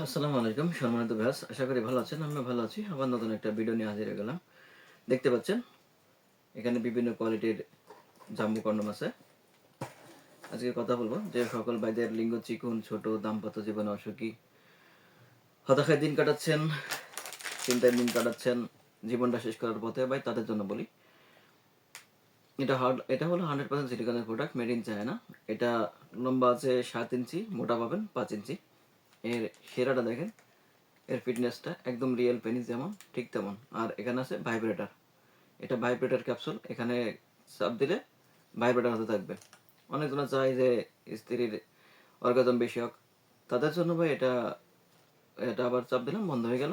আসসালামু আলাইকুম, সম্মানিত ব্যাস আশা করি ভালো আছেন আমি ভালো আছি। আবার নতুন একটা ভিডিও নিয়ে হাজির গেলাম। দেখতে পাচ্ছেন, এখানে বিভিন্ন কোয়ালিটির জাম্বু কন্ডম আছে। আজকে কথা বলব যে সকল ভাইদের লিঙ্গ চিকুন, ছোট, দাম্পত্য জীবনে অসুখী, হতাশায় দিন কাটাচ্ছেন, চিন্তায় দিন কাটাচ্ছেন, জীবনটা শেষ করার পথে ভাই তাদের জন্য বলি। এটা হার্ড এটা হলো হান্ড্রেড পার্সেন্ট সিলিকনের প্রোডাক্ট মেড ইন চায়না এটা লম্বা আছে সাত ইঞ্চি, মোটা পাবেন পাঁচ ইঞ্চি। এর সেরাটা দেখেন। এর ফিটনেসটা একদম রিয়েল পেনিস যেমন, ঠিক তেমন। আর এখানে আছে ভাইব্রেটার। এটা ভাইব্রেটার ক্যাপসুল। এখানে চাপ দিলে ভাইব্রেটার হতে থাকবে। অনেকজনে চায় যে স্ত্রীর অর্গাজম বেশি হোক। তাদের জন্য ভাই এটা এটা আবার চাপ দিলাম, বন্ধ হয়ে গেল।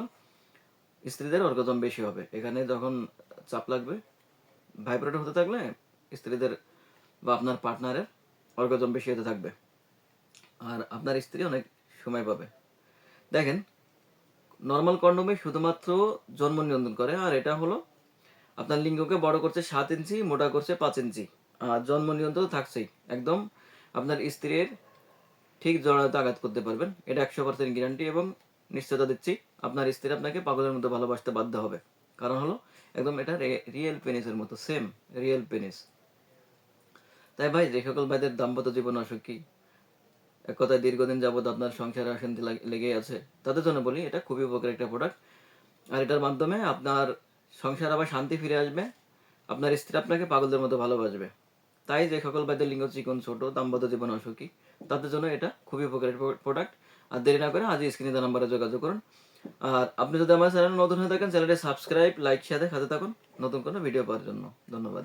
স্ত্রীদের অর্গাজম বেশি হবে। এখানে যখন চাপ লাগবে, ভাইব্রেটর হতে থাকলে স্ত্রীদের বা আপনার পার্টনারের অর্গাজম বেশি হতে থাকবে। আর আপনার স্ত্রী অনেক সময় পাবে। দেখেন নর্মাল কন্ডোমে শুধুমাত্র জন্ম নিয়ন্ত্রণ করে, আর এটা হলো আপনার লিঙ্গকে বড় করছে সাত ইঞ্চি, মোটা করছে পাঁচ ইঞ্চি। আর জন্ম নিয়ন্ত্রণ থাকছেই। একদম আপনার স্ত্রীর ঠিক জড়াতে আঘাত করতে পারবেন। এটা একশো পার্সেন্ট গ্যারান্টি এবং নিশ্চয়তা দিচ্ছি। আপনার স্ত্রী আপনাকে পাগলের মতো ভালোবাসতে বাধ্য হবে। কারণ হলো, একদম এটা রিয়েল পেনিসের মতো সেম রিয়েল পেনিস তাই ভাই, যে সকল ভাইদের দাম্পত্য জীবন অসুখী এক কথায় দীর্ঘদিন যাবত আপনার সংসারে অশান্তি লাগ- লেগেই আছে, তাদের জন্য বলি, এটা খুবই উপকার একটা প্রোডাক্ট আর এটার মাধ্যমে আপনার সংসার আবার শান্তি ফিরে আসবে, আপনার স্ত্রী আপনাকে পাগলদের মতো ভালোবাসবে। তাই যে সকল ভাইদের লিঙ্গ, চিকন, ছোট, দাম্পত্য জীবন অসুখী, তাদের জন্য এটা খুবই উপকারী প্রোডাক্ট আর দেরি না করে আজই স্ক্রিনে দেওয়া নাম্বারে যোগাযোগ করুন। আর আপনি যদি আমার চ্যানেল নতুন হয়ে থাকেন, চ্যানেলটি সাবস্ক্রাইব লাইক শেয়ার হাতে থাকুন নতুন কোনো ভিডিও পাওয়ার জন্য। ধন্যবাদ।